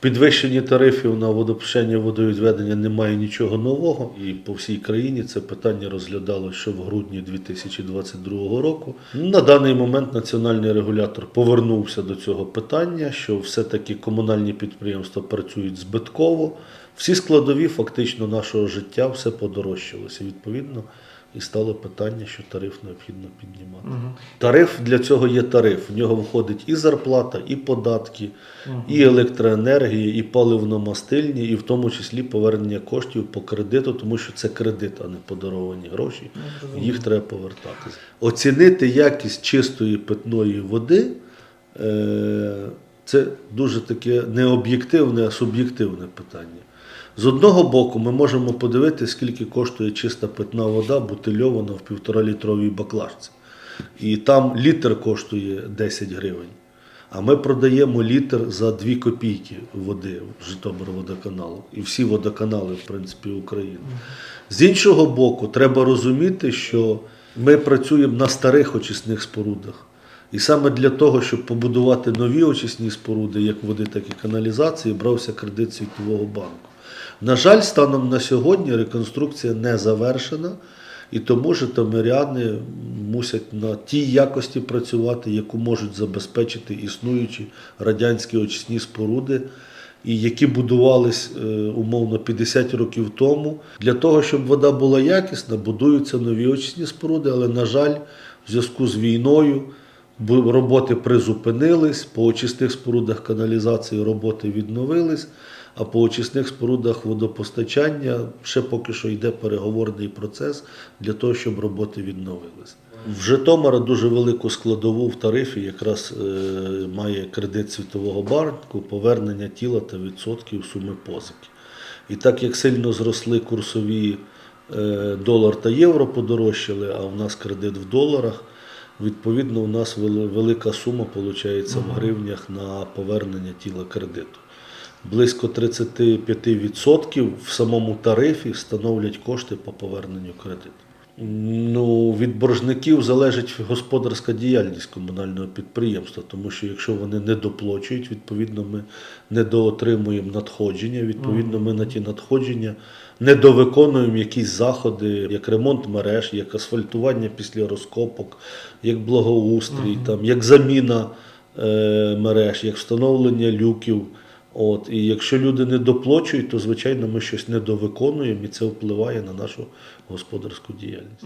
Підвищенні тарифів на водопостачання водовідведення немає нічого нового, і по всій країні це питання розглядалося ще в грудні 2022 року. На даний момент національний регулятор повернувся до цього питання, що все-таки комунальні підприємства працюють збитково. Всі складові фактично нашого життя все подорожчалося. Відповідно, і стало питання, що тариф необхідно піднімати. Тариф для цього є тариф. В нього входить і зарплата, і податки, і електроенергія, і паливно-мастильні, і в тому числі повернення коштів по кредиту, тому що це кредит, а не подаровані гроші. Їх треба повертати. Оцінити якість чистої питної води. е, Це дуже таке не об'єктивне, а суб'єктивне питання. З одного боку, ми можемо подивитися, скільки коштує чиста питна вода, бутильована в півторалітровій баклажці. І там літр коштує 10 гривень. А ми продаємо літр за 2 копійки води в Житомир-водоканалу. І всі водоканали, в принципі, України. З іншого боку, треба розуміти, що ми працюємо на старих очисних спорудах. І саме для того, щоб побудувати нові очисні споруди, як води, так і каналізації, брався кредит Світового банку. На жаль, станом на сьогодні реконструкція не завершена, і тому житомиряни мусять на тій якості працювати, яку можуть забезпечити існуючі радянські очисні споруди, і які будувались е, умовно 50 років тому. Для того, щоб вода була якісна, будуються нові очисні споруди, але, на жаль, в зв'язку з війною. Роботи призупинились, по очисних спорудах каналізації роботи відновились, а по очисних спорудах водопостачання ще поки що йде переговорний процес для того, щоб роботи відновились. В Житомира дуже велику складову в тарифі якраз е, має кредит Світового банку, повернення тіла та відсотків суми позики. І так як сильно зросли курсові е, долар та євро подорожчали, а в нас кредит в доларах, відповідно, у нас велика сума виходить в гривнях на повернення тіла кредиту. Близько 35% в самому тарифі становлять кошти по поверненню кредиту. Ну, від боржників залежить господарська діяльність комунального підприємства, тому що якщо вони не доплачують, відповідно ми недоотримуємо надходження. Відповідно, ми на ті надходження недовиконуємо якісь заходи, як ремонт мереж, як асфальтування після розкопок, як благоустрій, там, як заміна е, мереж, як встановлення люків. От, і якщо люди не доплачують, то звичайно ми щось недовиконуємо, і це впливає на нашу господарську діяльність.